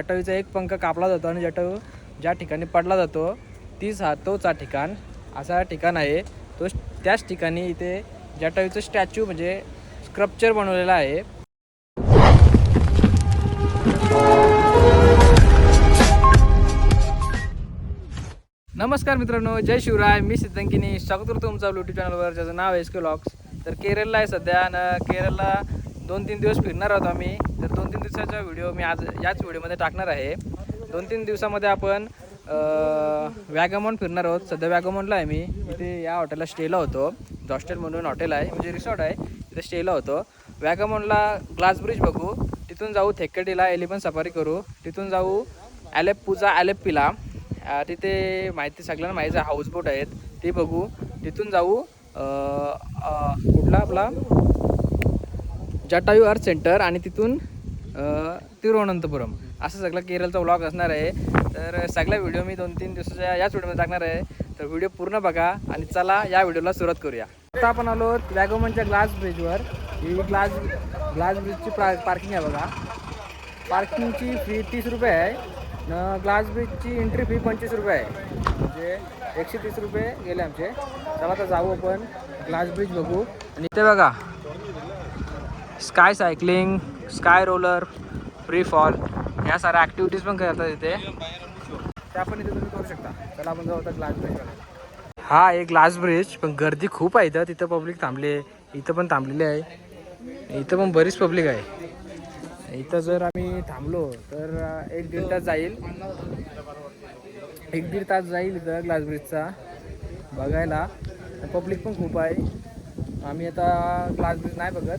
जटायूचा एक पंख कापला जातो आणि जटायू ज्या ठिकाणी पडला जातो तीच हा तोचा ठिकाण. असा ठिकाण आहे. तो त्याच ठिकाणी इथे जटायूचं स्टॅच्यू म्हणजे स्क्रप्चर बनवलेला आहे. नमस्कार मित्रांनो जय शिवराय. मी सिद्धंकिनी. स्वागत करतो तुमचा युट्यूब चॅनलवर ज्याचं नाव आहे एस के लॉक्स तर केरळला आहे सध्या. आणि केरळला दोन तीन दिवस फिरणार आहोत आम्ही. तर दोन दोन दिवसाचा व्हिडिओ मी आज याच व्हिडिओमध्ये टाकणार आहे. दोन तीन दिवसामध्ये आपण वॅगमॉन फिरणार आहोत. सध्या वॅगमॉनला आहे मी. इथे या हॉटेलला स्टेला होतो. हॉस्टेल म्हणून हॉटेल आहे म्हणजे रिसॉर्ट आहे तिथे स्टेला होतो. वॅगमॉनला ग्लास ब्रिज बघू. तिथून जाऊ थेक्केटीला एलिफन सफारी करू. तिथून जाऊ ॲलेप्पूजा ॲलेप्पीला तिथे माहिती सगळ्यांना माहिती आहे हाऊसबोट आहेत. ते बघू. तिथून जाऊ कुठला आपला? जटायू अर्थ सेंटर आणि तिथून तिरुवनंतपुरम. असं सगळं केरळचा व्लॉग असणार आहे. तर सगळ्या व्हिडिओ मी दोन तीन दिवसाच्या याच व्हिडिओमध्ये टाकणार आहे. तर व्हिडिओ पूर्ण बघा आणि चला या व्हिडिओला सुरुवात करूया. आता आपण आलो वॅगोमनच्या ग्लास ब्रिजवर ही ग्लास ग्लास ब्रिजची पार्किंग आहे बघा. पार्किंगची फी तीस रुपये आहे. न ग्लास ब्रिजची एंट्री फी पंचवीस रुपये आहे. म्हणजे एकशे तीस रुपये गेले आमचे. चला तर जाऊ आपण. ग्लास ब्रिज बघू. आणि इथे बघा. Sky cycling sky roller free fall ह्या साऱ्या ॲक्टिव्हिटीज पण करतात इथे. त्या पण इथे तुम्ही करू शकता. त्याला आपण जाऊ आता ग्लास ब्रिज हा एक ग्लास ब्रिज पण गर्दी खूप आहे इथं. तिथं पब्लिक थांबली आहे इथं पण थांबलेली आहे. इथं पण बरीच पब्लिक आहे. इथं जर आम्ही थांबलो तर एक दीड तास जाईल. एक दीड तास जाईल इथं ग्लास ब्रिजचा बघायला. पब्लिक पण खूप आहे. आम्ही आता ग्लास ब्रिज नाही बघत.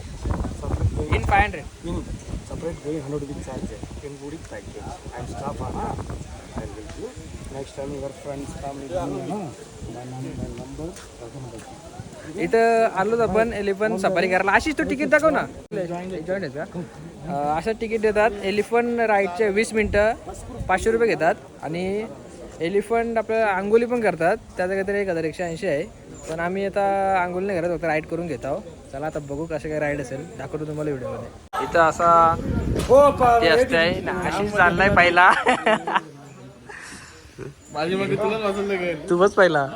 फाय हंड्रेड सपरे गुड नेक्स्ट टाईम फ्रेंड्स इथं आलो आपण एलिफंट सफारी करायला. अशीच तू तिकीट दाखव ना. जॉईन जॉईन असं तिकीट देतात. एलिफंट राईडचे वीस मिनटं पाचशे रुपये घेतात. आणि एलिफंट आपलं आंघोली पण करतात. त्याचं काहीतरी एक हजार एकशे ऐंशी आहे. पण आम्ही आता आंघोली नाही घरात फक्त राईड करून घेतो आहोत. चला आता बघू कसं काय राईड असेल. दाखवतो तुम्हाला व्हिडिओमध्ये. इथं असा ते असते अशीच चाललाय पहिला. माझी मग तुला तू बस पहिला.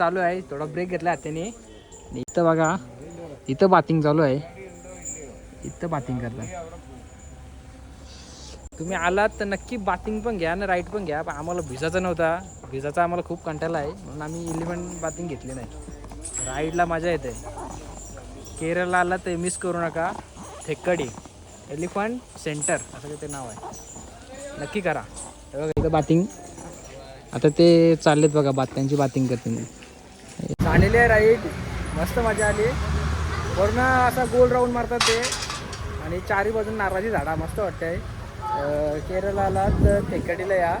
चालू आहे. थोडा ब्रेक घेतला त्याने इथं बघा इथं बातिंग चालू आहे. इथं बातिंग करता तुम्ही आलात तर नक्की बातिंग पण घ्या आणि राईड पण घ्या. पण आम्हाला भिजाचा नव्हता. भिजाचा आम्हाला खूप कंटाळा आहे. म्हणून आम्ही इलेव्हन बातिंग घेतली नाही. राईडला मजा येते. केरळला आला तर मिस करू नका. थेक्कडी. एलिफंट सेंटर असं ते नाव आहे. नक्की करा. बघा इथं बातिंग आता ते चाललेत बघा बात त्यांची बातिंग करते मी झालेली आहे राईड मस्त मजा आली. पूर्ण असा गोल राऊंड मारतात ते. आणि चारी बाजून नारळाची झाडा मस्त वाटते केरळला आलात तर थेकडीला या.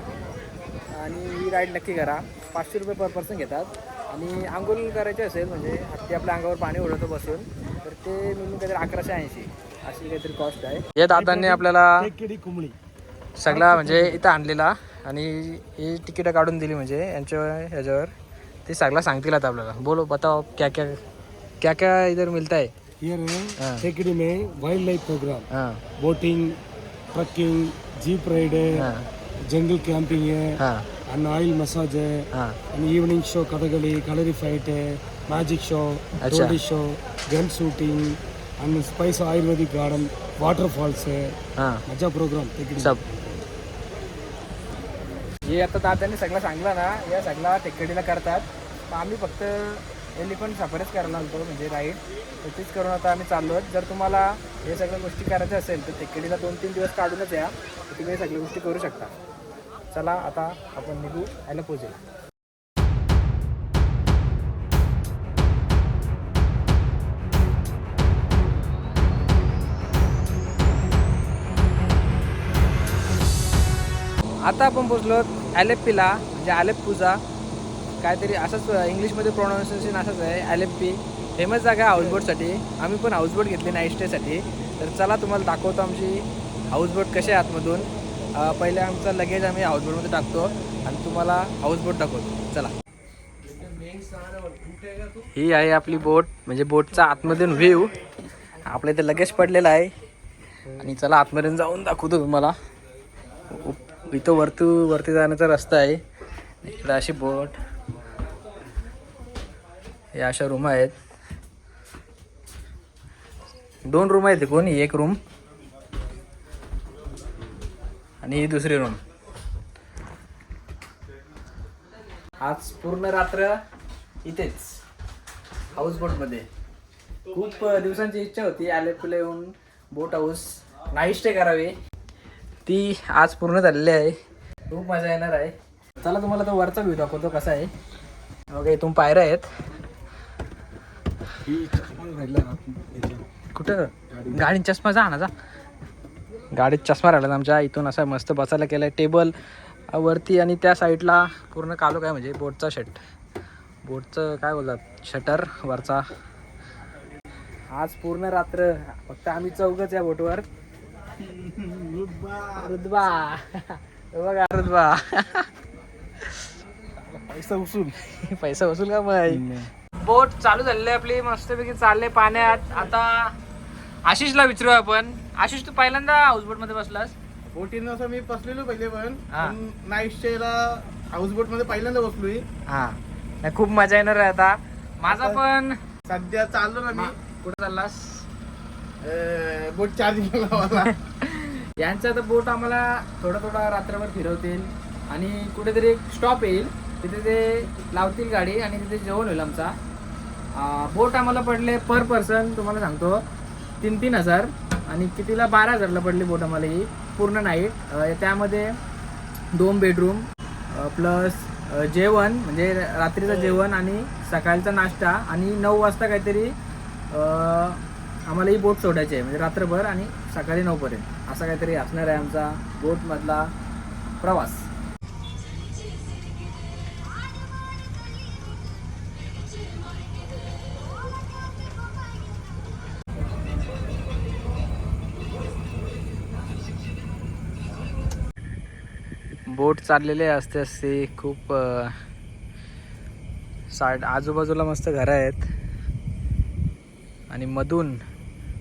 आणि ही राईड नक्की करा. पाचशे रुपये पर पर्सन घेतात. आणि आंघोळ करायचे असेल म्हणजे हत्ती आपल्या अंगावर पाणी उडवतो बसून तर ते मिळून काहीतरी अकराशे ऐंशी. अशी काहीतरी कॉस्ट आहे. या दादांनी आपल्याला कुंबळी. सगळा म्हणजे इथं आणलेला. आणि ही तिकीटं काढून दिली म्हणजे यांच्या ह्याच्यावर. ते सगळा सांगतील आता आपल्याला. बोलो बताओ क्या क्या क्या क्या इधर मिलता है? हियर हाँ. टेकडी में wild life program boating trekking jeep ride है जंगल कैंपिंग है and oil massage है and evening show Kathakali Kalari fight है मैजिक शो अच्छा। Show gun shooting and spice Ayurvedic garden waterfalls है मजा प्रोग्राम सब. हे आता दादांनी सगळं सांगलं ना या सगळा टेकडीला करतात. आम्ही फक्त एलिफंट सफरच करणार होतो म्हणजे राईड. तर तीच करून आता आम्ही चाललो आहोत. जर तुम्हाला हे सगळ्या गोष्टी करायच्या असेल तर टेकडीला दोन तीन दिवस काढूनच या. तुम्ही सगळ्या गोष्टी करू शकता. चला आता आपण निघू. यायला पोचेल आता आपण पोचलो ॲलेप्पीला म्हणजे आलेप्पूजा काहीतरी असंच इंग्लिशमध्ये प्रोनाऊन्सिएशन असंच आहे ॲलेप्पी. फेमस जागा आहे हाऊसबोटसाठी आम्ही पण हाऊसबोट घेतली नाईट स्टेसाठी तर चला तुम्हाला दाखवतो आमची हाऊसबोट कशी आहे आतमधून. पहिले आमचं लगेज आम्ही हाऊसबोटमध्ये टाकतो आणि तुम्हाला हाऊसबोट दाखवतो. चला. ही आहे आपली बोट म्हणजे बोटचा आतमधून व्ह्यू आपल्या इथे लगेज पडलेला आहे. आणि चला आतमधून जाऊन दाखवतो तुम्हाला. उप- इथं वरतू वरती जाण्याचा रस्ता आहे. इकडं अशी बोट. हे अशा रूम आहेत. दोन रूम आहेत. कोणी? एक रूम आणि ही दुसरी रूम. आज पूर्ण रात्र इथेच हाऊस बोटमध्ये खूप दिवसांची इच्छा होती आलेपुला येऊन बोट हाऊस नाईट स्टे करावी. ती आज पूर्ण झालेली आहे. खूप मजा येणार आहे. चला तुम्हाला तो वरचा व्ह्यू दाखवतो कसा आहे. बघा इथून पायऱ्या आहेत. कुठं? गाडीत चष्मा जा ना जा. गाडीत चष्मा राहिला आमच्या इथून असा मस्त बसायला केला आहे टेबल वरती आणि त्या साईडला पूर्ण कालो काय म्हणजे बोटचा शट बोटचं काय बोलतात? शटर वरचा. आज पूर्ण रात्र फक्त आम्ही चौघच या बोटवर. रुद्बा बघा. रुद्बा पैसा उसूल पैसा वसूल का मग बोट चालू झालेली आपली. मस्तपैकी चालले पाण्यात. आता आशिषला विचारू आपण. आशिष तू पहिल्यांदा हाऊसबोटमध्ये बसलास? बोटीनं असं मी बसलेलो पहिले पण. नाईट स्टेला हाऊस बोटमध्ये पहिल्यांदा बसलोय. हा. नाही, खूप मजा येणार आहे आता. माझा पण सध्या चाललो ना मी कुठं चाललास? बोट चार्जिंग लावायला. यांचं आता बोट आम्हाला थोडा थोडा रात्रभर फिरवतील आणि कुठेतरी एक स्टॉप येईल. तिथे ते लावतील गाडी आणि तिथे जेवण होईल आमचा. बोट आम्हाला पडले पर पर्सन तुम्हाला सांगतो तीन तीन हजार. आणि कितीला? बारा हजारला पडली बोट आम्हाला ही. पूर्ण नाईट त्यामध्ये दोन बेडरूम प्लस जेवण म्हणजे रात्रीचं जेवण आणि सकाळचा नाश्ता आणि नऊ वाजता काहीतरी आम्हाला ही बोट सोडायची आहे. म्हणजे रात्रभर आणि सकाळी नऊपर्यंत. असा काहीतरी असणार आहे आमचा बोटमधला प्रवास. बोट चाललेले असते असते खूप साड आजूबाजूला मस्त घरं आहेत. आणि मधून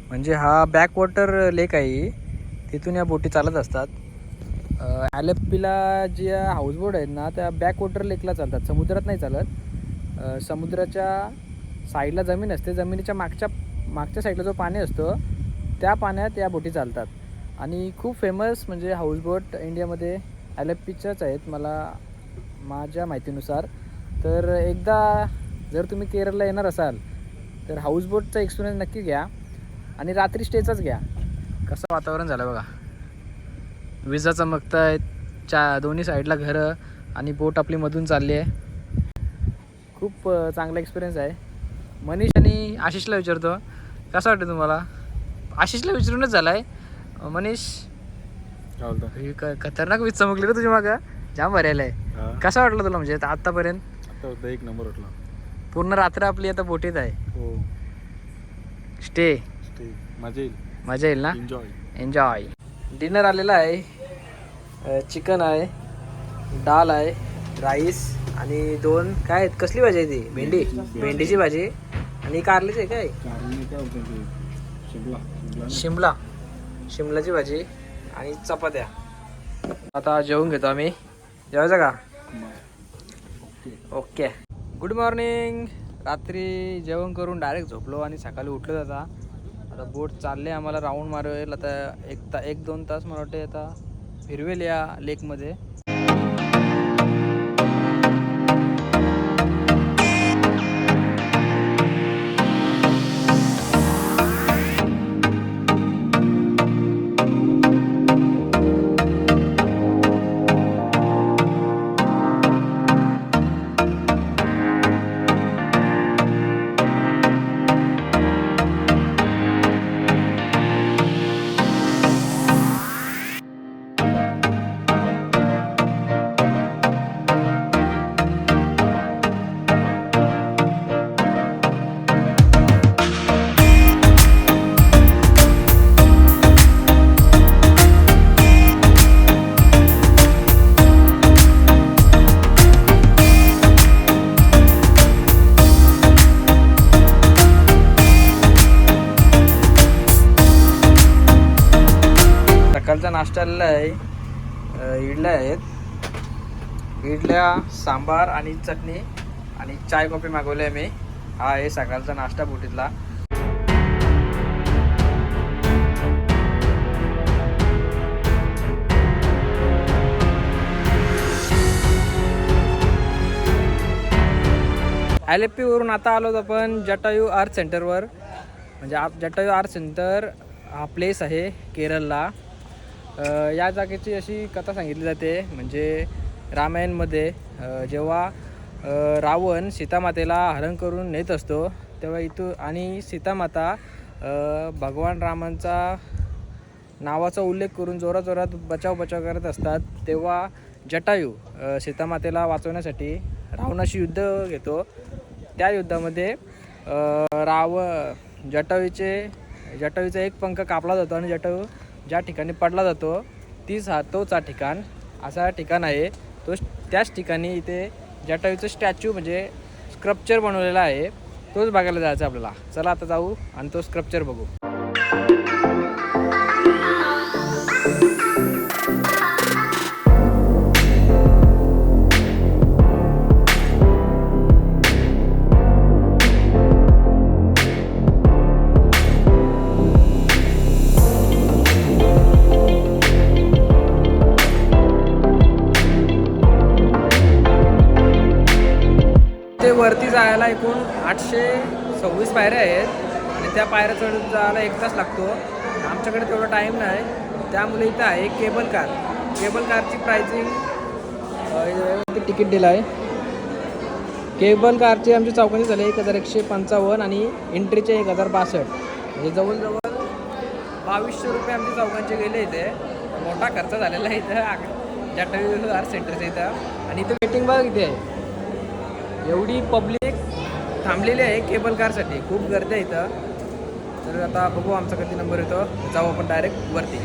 म्हणजे हा बॅकवॉटर लेक आहे. तिथून या बोटी चालत असतात. अं, ॲलेप्पीला जे हाऊसबोट आहेत ना त्या बॅकवॉटर लेकला चालतात. समुद्रात नाही चालत. समुद्राच्या साईडला जमीन असते. जमिनीच्या मागच्या मागच्या साईडला जो पाणी असतो त्या पाण्यात या बोटी चालतात. आणि खूप फेमस म्हणजे हाऊसबोट इंडियामध्ये ॲलेप्पीच्याच आहेत मला माझ्या माहितीनुसार. तर एकदा जर तुम्ही केरळला येणार असाल तर हाऊसबोटचा एक्सपिरियन्स नक्की घ्या. आणि रात्री स्टेचाच घ्या. कसं वातावरण झालं बघा. विजा चमकत आहेत चा दोन्ही साईडला घरं आणि बोट आपली मधून चालली आहे. खूप चांगला एक्सपिरियन्स आहे. मनीष आणि आशिषला विचारतो कसं वाटतं तुम्हाला? आशिषला विचारूनच झाला आहे मनीष ही खतरनाक वीज चमकली रे तुझ्या मागं. जाम भरायला आहे. कसं वाटलं तुला म्हणजे आता- आतापर्यंत? एक नंबर वाटला. पूर्ण रात्र आपली आता बोटीत आहे. हो. स्टे. स्टे मजा येईल. मजा येईल ना? एन्जॉय एन्जॉय डिनर आलेला आहे. चिकन आहे डाल आहे राईस आणि दोन काय आहेत? कसली भाजी आहे ती? भेंडी? भेंडीची भाजी. आणि कारलीची आहे काय? ते? शिमला. शिमला शिमला. शिमलाची भाजी आणि चपात्या. आता जेवून घेतो आम्ही. जेवायचं का? ओके. गुड मॉर्निंग रात्री जेवण करून डायरेक्ट झोपलो आणि सकाळी उठलो आता. आता बोट चालले आम्हाला राऊंड मारवेल आता एक ता एक दोन तास मला वाटते आता फिरवेल या लेकमध्ये इडल्या आहेत. इडल्या सांबार आणि चटणी आणि चाय कॉफी मागवली आहे मी. हा आहे सकाळचा नाश्ता बोटीतला. एल एफ आता आलो आपण जटायू आर्ट सेंटरवर. म्हणजे आप जटायू आर्ट सेंटर हा प्लेस आहे केरळला. या जागेची अशी कथा सांगितली जाते. म्हणजे रामायणमध्ये जेव्हा रावण सीतामातेला हरण करून नेत असतो तेव्हा इथून आणि सीतामाता भगवान रामांचा नावाचा उल्लेख करून जोराजोरात जोरात बचाव बचाव करत असतात. तेव्हा जटायू सीतामातेला वाचवण्यासाठी रावणाशी युद्ध घेतो. त्या युद्धामध्ये राव जटायूचे जटायूचा एक पंख कापला जातो आणि जटायू ज्या ठिकाणी पडला जातो तीच हा तोच हा ठिकाण असा ठिकाण आहे. तो त्याच ठिकाणी इथे जटायूचं स्टॅच्यू म्हणजे स्क्रप्चर बनवलेला आहे. तोच बघायला जायचा आपल्याला. चला आता जाऊ आणि तो स्क्रप्चर बघू. जायला एकूण आठशे सव्वीस पायऱ्या आहेत आणि त्या पायऱ्या चढून जायला एक तास लागतो. आमच्याकडे तेवढा टाईम नाही. त्यामुळे इथं आहे केबल कार केबल कारची प्राइसिंग तिकीट दिलं आहे. केबल कारचे आमचे चौकांचे झाले एक हजार एकशे पंचावन्न आणि एंट्रीचे एक हजार बासष्ट. म्हणजे जवळजवळ बावीसशे रुपये आमच्या चौकांचे गेले इथे. मोठा खर्च झालेला आहे इथं. जटायू आर्ट सेंटरच्या इथं. आणि इथं वेटिंग बघ इथे आहे. एवढी पब्लिक थांबलेली आहे केबल कारसाठी खूप गर्दी आहे इथं. तर आता बघू आमचा कधी नंबर येतो. जाऊ आपण डायरेक्ट वरती.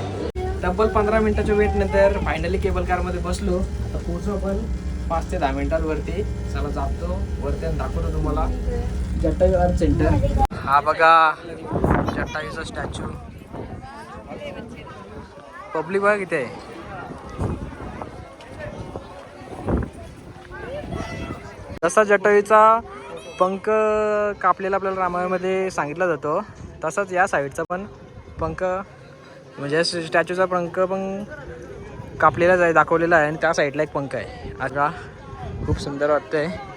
तब्बल पंधरा मिनिटाच्या वेट नंतर फायनली केबल कारमध्ये बसलो. तर पोहोचू आपण पाच ते दहा मिनिटात वरती चला जातो. वरती दाखवतो तुम्हाला. जटायू आर्ट सेंटर हा बघा. जटायूचा स्टॅच्यू पब्लिक बघा किती आहे. जसा जटाईचा पंख कापलेला आपल्याला रामायणामध्ये सांगितला जातो. तसाच या साईडचा पण पंख म्हणजे स्टॅच्यूचा पंख पण कापलेला आहे दाखवलेला आहे आणि त्या साईडला एक पंख आहे. आता खूप सुंदर वाटतं आहे